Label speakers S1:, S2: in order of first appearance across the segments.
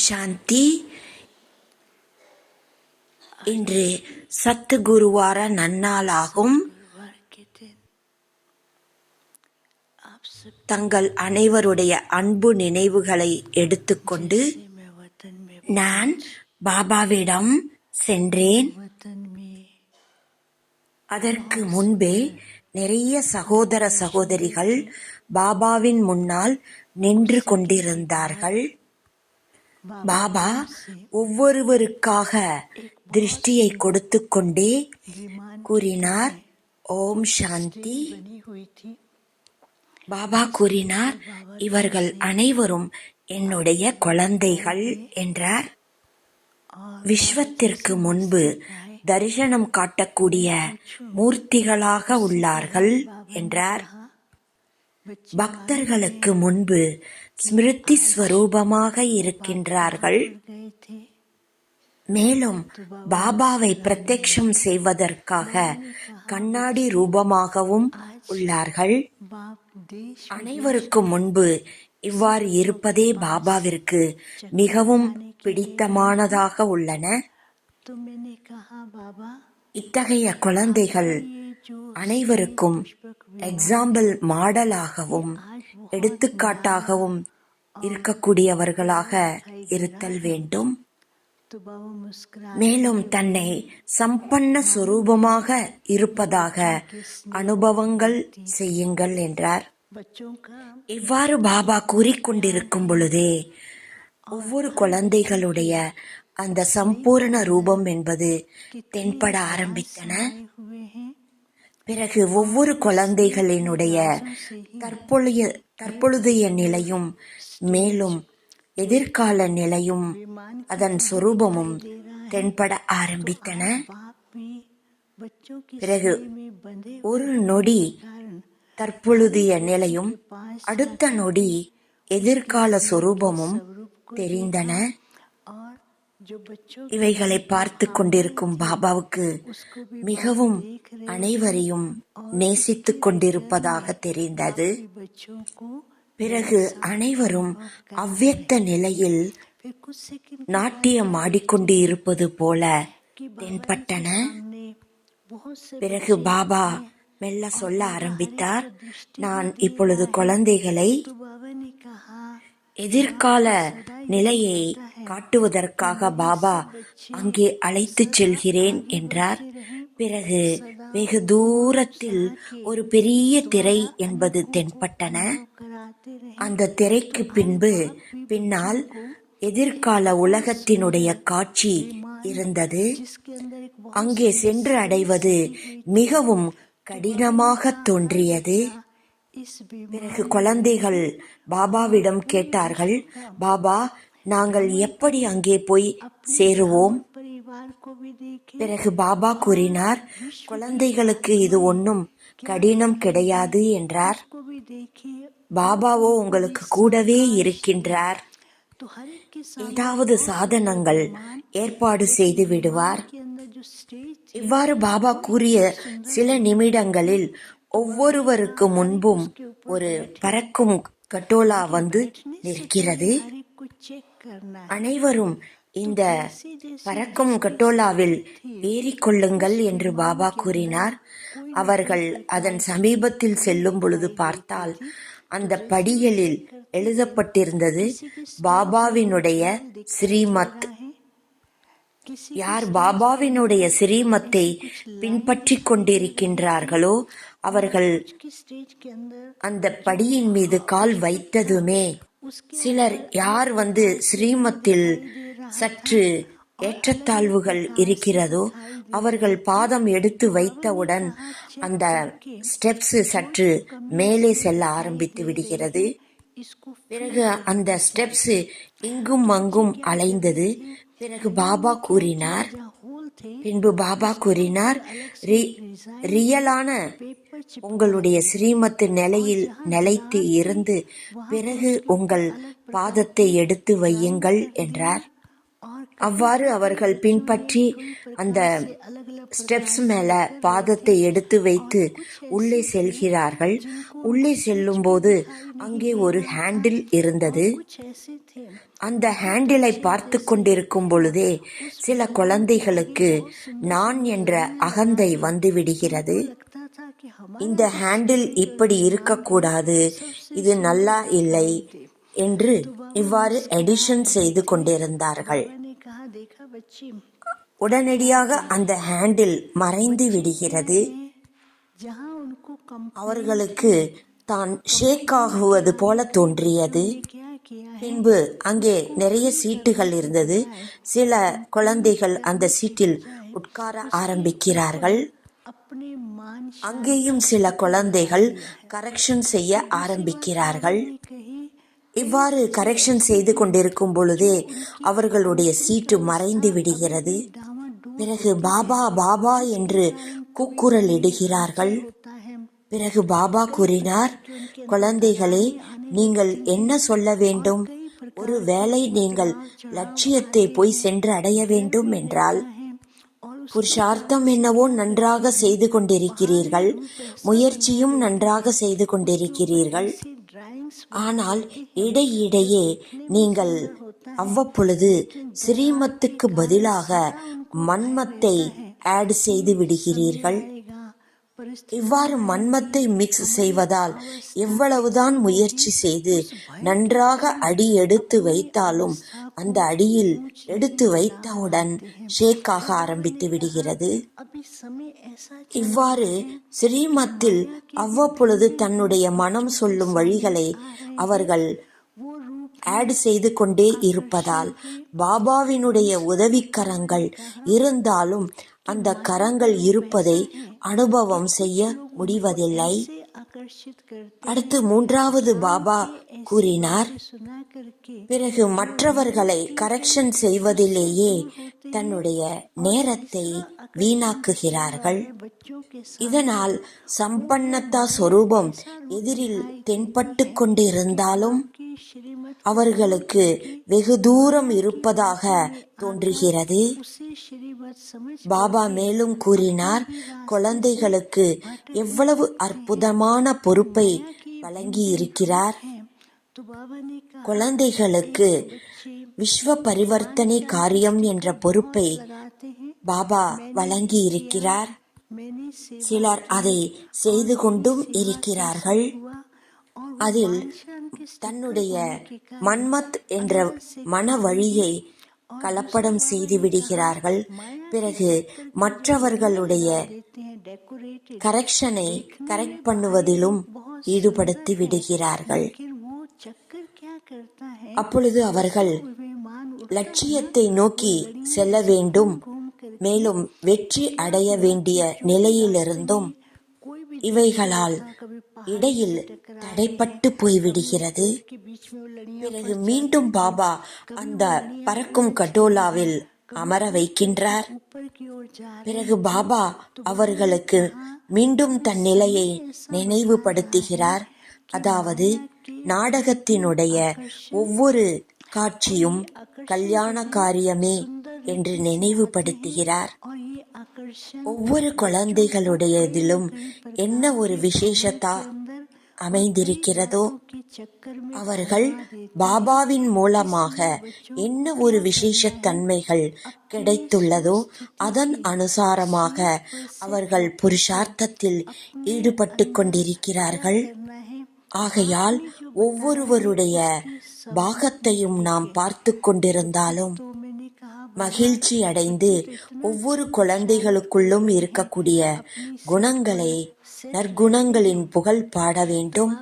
S1: சாந்தி. இன்று
S2: சத்து குருவார நன்னாளாகும்.
S1: தங்கள் அனைவருடைய அன்பு நினைவுகளை எடுத்துக்கொண்டு நான் பாபாவிடம் சென்றேன். அதற்கு முன்பே நிறைய சகோதர சகோதரிகள் பாபாவின் முன்னால் நின்று கொண்டிருந்தார்கள். பாபா ஒவ்வொருவருக்காக திருஷ்டியை கொடுத்து கொண்டே கூறினார் ஓம் சாந்தி. பாபா கூறினார் இவர்கள் அனைவரும் என்னுடைய குழந்தைகள் என்றார். விஸ்வத்திற்கு முன்பு தரிசனம் காட்டக்கூடிய மூர்த்திகளாக உள்ளார்கள் என்றார். பக்தர்களுக்கு முன்பு ஸ்மிருதி ஸ்வரூபமாக இருக்கின்றார்கள். மேலும் பாபாவை பிரத்யக்ஷம் செய்வதற்காக கண்ணாடி ரூபமாகவும் உள்ளார்கள். அனைவருக்கும் முன்பு இவ்வாறு இருப்பதே பாபாவிற்கு மிகவும் பிடித்தமானதாக உள்ளன. இத்தகைய குழந்தைகள் அனைவருக்கும் எக்ஸாம்பிள் மாடலாகவும் எடுத்துக்காட்டாகவும் இருக்கக்கூடியவர்களாக இருத்தல் வேண்டும். மேலும் தன்னை சம்பன்ன சுரூபமாக இருப்பதாக அனுபவங்கள் செய்யுங்கள் என்றார். இவ்வாறு பாபா கூறிக்கொண்டிருக்கும் பொழுதே ஒவ்வொரு குழந்தைகளுடைய அந்த சம்பூரண ரூபம் என்பது தென்பட ஆரம்பித்தன. பிறகு ஒவ்வொரு குழந்தைகளினுடைய தற்பொழுதைய தற்பொழுதைய நிலையும் மேலும் எதிர்கால நிலையும் அதன் சொரூபமும் தென்பட ஆரம்பித்தன. பிறகு ஒரு நொடி தற்பொழுதைய நிலையும் அடுத்த நொடி எதிர்கால சொரூபமும் தெரிந்தன. இவைகளை பார்த்து கொண்டிருக்கும் பாபாவுக்கு மிகவும் அனைவரையும் நேசித்துக் கொண்டிருப்பதாக தெரிந்தது. பிறகு அனைவரும் அவ்வியக்த நிலையில் நாட்டியம் ஆடிக்கொண்டு இருப்பது போல தென்பட்டன. பிறகு பாபா மெல்ல சொல்ல ஆரம்பித்தார் நான் இப்பொழுது குழந்தைகளை எதிர்கால நிலையை காட்டுவதற்காக பாபா அங்கே அழைத்து செல்கிறேன் என்றார். பிறகு வெகு தூரத்தில் ஒரு பெரிய திரை என்பது தென்பட்டன. அந்த திரைக்கு பின்பு பின்னால் எதிர்கால உலகத்தினுடைய காட்சி இருந்தது. அங்கே சென்று அடைவது மிகவும் கடினமாக தோன்றியது. பிறகு குழந்தைகள் பாபாவிடம் கேட்டார்கள் பாபா நாங்கள் எப்படி அங்கே போய் சேருவோம்? பிறகு பாபா கூறினார் குழந்தைகளுக்கு இது ஒன்றும் கடினம் கிடையாது என்றார். பாபாவோ உங்களுக்கு கூடவே இருக்கின்றார். ஏதாவது சாதனங்கள் ஏற்பாடு செய்து விடுவார். இவ்வாறு பாபா கூறிய சில நிமிடங்களில் ஒவ்வொருவருக்கு முன்பும் ஒரு பறக்கும் கட்டோலா வந்து நிற்கிறது. அனைவரும் இந்த பறக்கும் கட்டோலாவில் ஏறிக்கொள்ளுங்கள் என்று பாபா கூறினார். அவர்கள் அதன் சமீபத்தில் செல்லும் பொழுது பார்த்தால் அந்த படிகளில் எழுதப்பட்டிருந்தது பாபாவினுடைய ஸ்ரீமத். யார் பாபாவினுடைய ஸ்ரீமத்தை பின்பற்றி கொண்டிருக்கின்றார்களோ அவர்கள் அந்த படியின் மீது கால் வைத்ததுமே. சிலர் யார் வந்து ஸ்ரீமத்தில் சற்று ஏற்றத்தாழ்வுகள் இருக்கிறதோ அவர்கள் பாதம் எடுத்து வைத்தவுடன் அந்த ஸ்டெப்ஸ் சற்று மேலே செல்ல ஆரம்பித்து விடுகிறது. பிறகு அந்த ஸ்டெப்ஸ் இங்கும் அங்கும் அலைந்தது. பிறகு பாபா கூறினார் பின்பு பாபா கூறினார் ரியலான உங்களுடைய ஸ்ரீமத்து நிலையில் நிலைத்து இருந்து பிறகு உங்கள் பாதத்தை எடுத்து வையுங்கள் என்றார். அவ்வாறு அவர்கள் பின்பற்றி அந்த ஸ்டெப்ஸ் மேல பாதத்தை எடுத்து வைத்து உள்ளே செல்கிறார்கள். உள்ளே செல்லும்போது அங்கே ஒரு ஹேண்டில் இருந்தது. அந்த ஹேண்டிலை பார்த்து கொண்டிருக்கும் பொழுதே சில குழந்தைகளுக்கு நான் என்ற அகந்தை
S2: வந்துவிடுகிறது
S1: இந்த ஹேண்டில் இப்படி இருக்கக்கூடாது இது நல்லா இல்லை என்று இவ்வாறு எடிஷன் செய்து கொண்டிருந்தார்கள். உடனடியாக அந்த ஹேண்டில் மறைந்து விடுகிறது. அவர்களுக்கு தான் ஷேக் ஆகுவது போல தோன்றியது. பின்பு அங்கே நிறைய சீட்டுகள் இருந்தது. சில குழந்தைகள் அந்த சீட்டில் உட்கார ஆரம்பிக்கிறார்கள். அங்கேயும் சில குழந்தைகள் கரெக்ஷன் செய்ய ஆரம்பிக்கிறார்கள். இவ்வாறு கரெக்ஷன் செய்து கொண்டிருக்கும் பொழுதே அவர்களுடைய சீட்டு மறைந்து விடுகிறது. பிறகு பாபா பாபா என்று கூக்குரல் இடுகிறார்கள் பிறகு பாபா கூறினார் குழந்தைகளே நீங்கள் என்ன சொல்ல வேண்டும்? ஒரு வேலை நீங்கள் லட்சியத்தை போய் சென்று அடைய வேண்டும் என்றால்? புருஷார்த்தம் என்னவோ நன்றாக செய்து கொண்டிருக்கிறீர்கள். முயற்சியும் நன்றாக செய்து கொண்டிருக்கிறீர்கள். ஆனால் இடையிடையே நீங்கள் அவ்வப்பொழுது ஸ்ரீமத்துக்கு பதிலாக மன்மத்தை ஆட் செய்து விடுகிறீர்கள். இவ்வாறு மன்மத்தை மிக்ஸ் செய்வதால் எவ்வளவுதான் முயற்சி செய்து நன்றாக அடி எடுத்து வைத்தாலும் அந்த அடியில் எடுத்து வைத்தவுடன் ஷேக்காக ஆரம்பித்து விடுகிறது. இவ்வாறு ஸ்ரீமத்தில் அவ்வப்பொழுது தன்னுடைய மனம் சொல்லும் வழிகளை அவர்கள் ஆட் செய்து கொண்டே இருப்பதால் பாபாவினுடைய உதவிக்கரங்கள் இருந்தாலும் அந்த கரங்கள் இருப்பதை அனுபவம் செய்ய முடிவதில்லை. அடுத்து மூன்றாவது பாபா கூறினார் பிறகு மற்றவர்களை கரெக்ஷன் செய்வதிலேயே தன்னுடைய நேரத்தை வீணாக்குகிறார்கள். இதனால் சம்பன்னதா சொரூபம் எதிரில் தென்பட்டு கொண்டிருந்தாலும் அவர்களுக்கு வெகு தூரம் இருப்பதாக தோன்றுகிறது. பாபா மேலும் கூறினார் குழந்தைகளுக்கு எவ்வளவு அற்புதமான பொறுப்பை வழங்கி இருக்கிறார் குழந்தைகளுக்கு விஸ்வ பரிவர்த்தனை காரியம் என்ற பொறுப்பை பாபா வழங்கி இருக்கிறார் சிலர் அதை செய்து கொண்டும் இருக்கிறார்கள். அதில் தன்னுடைய மன்மத் என்ற மன வழியை கலப்படம் செய்து விடுகிறார்கள். பிறகு மற்றவர்களுடைய கரெக்ஷனை கரெக்ட் பண்ணுவதிலும் ஈடுபடுத்தி விடுகிறார்கள். அப்பொழுது அவர்கள் லட்சியத்தை நோக்கி செல்ல வேண்டும். மேலும் வெற்றி அடைய வேண்டிய நிலையிலிருந்தும் இவைகளால் இடையில் தடைப்பட்டு போய்விடுகிறது. பிறகு மீண்டும் பாபா அந்த பறக்கும் கடோலாவில் அமர வைக்கின்றார். பிறகு பாபா அவர்களுக்கு மீண்டும் தன் நிலையை நினைவுபடுத்துகிறார். அதாவது நாடகத்தினுடைய ஒவ்வொரு காட்சியும் கல்யாண காரியமே என்று நினைவுபடுத்துகிறார். ஒவ்வொரு குழந்தைகளுடைய இதிலும் என்ன ஒரு விசேஷத்தா? அமைந்திருக்கிறதோ? அவர்கள் பாபாவின் மூலமாக என்ன ஒரு விசேஷ தன்மைகள் கிடைத்துள்ளதோ அதன் அனுசாரமாக அவர்கள் புருஷார்த்தத்தில் ஈடுபட்டு கொண்டிருக்கிறார்கள். ஆகையால் ஒவ்வொருவருடைய பாகத்தையும் நாம் பார்த்து கொண்டிருந்தாலும் மகிழ்ச்சி அடைந்து ஒவ்வொரு குழந்தைகளுக்குள்ளும் இருக்கக்கூடிய குணங்களை நற்குணங்களின் புகழ் பாட வேண்டும்.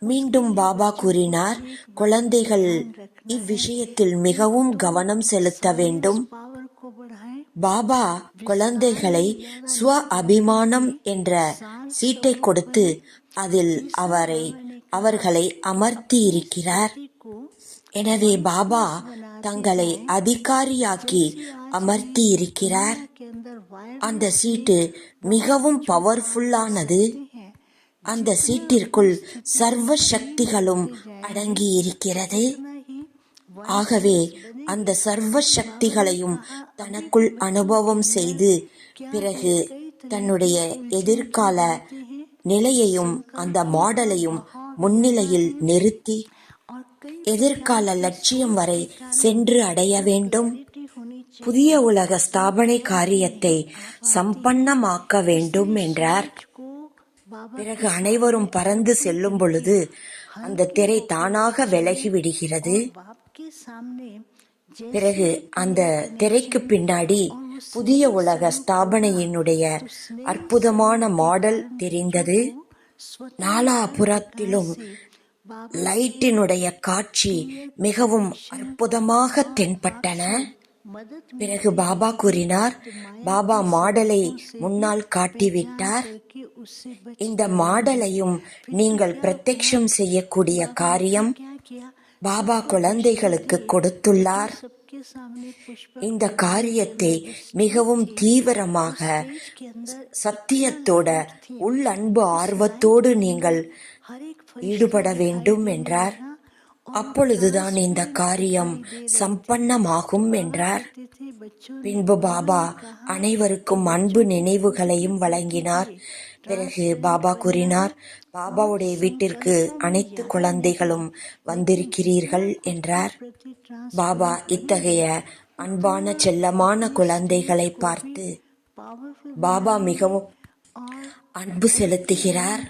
S1: மீண்டும் பாபா கூறினார் குழந்தைகள் இவ்விஷயத்தில் மிகவும் கவனம் செலுத்த வேண்டும். பாபா குழந்தைகளை ஸ்வ அபிமானம் என்ற சீட்டை கொடுத்து அதில் அவரை அவர்களை அமர்த்தி இருக்கிறார். எனவே பாபா தங்களை அதிகாரியாக்கி அமர்த்தி இருக்கிறார் அந்த சீட்டு மிகவும் பவர்ஃபுல்லானது அந்த சீட்டிற்குள் சர்வ சக்திகளும் அடங்கி இருக்கிறது ஆகவே அந்த சர்வ சக்திகளையும் தனக்குள் அனுபவம் செய்து பிறகு தன்னுடைய எதிர்கால நிலையையும் அந்த மாடலையும் முன்னிலையில் நிறுத்தி எதிர்கால லட்சியம் வரை சென்று அடைய வேண்டும். புதிய உலக ஸ்தாபனை காரியத்தை சம்பன்னமாக்க வேண்டும் என்றார். பிறகு அனைவரும் பறந்து செல்லும் பொழுது அந்த திரை தானாக விலகி விடுகிறது பிறகு அந்த திரைக்கு பின்னாடி புதிய உலக ஸ்தாபனையினுடைய அற்புதமான மாடல் தெரிந்தது. நாலா
S2: புறத்திலும்
S1: லைட்டினுடைய காட்சி மிகவும் அற்புதமாக தென்பட்டன. பிறகு பாபா கூறினார் பாபா மாடலை முன்னால் காட்டிவிட்டார். இந்த மாடலையும் நீங்கள் பிரத்யக்ஷம் செய்யக்கூடிய காரியம் பாபா குழந்தைகளுக்கு கொடுத்துள்ளார். இந்த காரியத்தை மிகவும் தீவிரமாக சத்தியத்தோட உள்ளன்பு ஆர்வத்தோடு நீங்கள் ஈடுபட வேண்டும் என்றார். அப்பொழுதுதான் இந்த காரியம் சம்பன்னமாகும் என்றார். பின்பு பாபா அனைவருக்கும் அன்பு நினைவுகளையும் வழங்கினார். பிறகு பாபா கூறினார் பாபாவுடைய வீட்டிற்கு அனைத்து குழந்தைகளும் வந்திருக்கிறீர்கள் என்றார். பாபா இத்தகைய அன்பான செல்லமான குழந்தைகளை பார்த்து பாபா மிகவும் அன்பு செலுத்துகிறார்.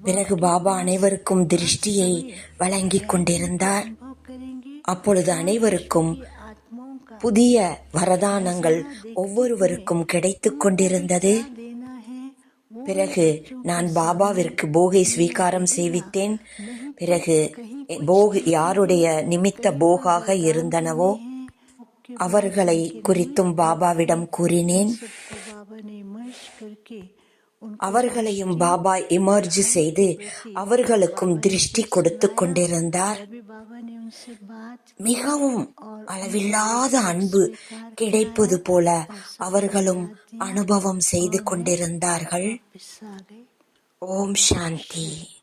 S1: பிறகு பாபா அனைவருக்கும் திருஷ்டியை வழங்கிக் கொண்டிருந்தார். அப்பொழுது அனைவருக்கும் புதிய வரதானங்கள் ஒவ்வொருவருக்கும் கிடைத்து கொண்டிருந்தது. பிறகு நான் பாபாவிற்கு போகை ஸ்வீகாரம் செய்வித்தேன். பிறகு போக் யாருடைய நிமித்த போகாக இருந்தனவோ அவர்களை குறித்தும் பாபாவிடம் கூறினேன். அவர்களையும் பாபா இமர்ஜி செய்து அவர்களுக்கும் திருஷ்டி கொடுத்து கொண்டிருந்தார். மிகவும் அளவில்லாத அன்பு கிடைப்பது போல அவர்களும் அனுபவம் செய்து கொண்டிருந்தார்கள். ஓம் சாந்தி.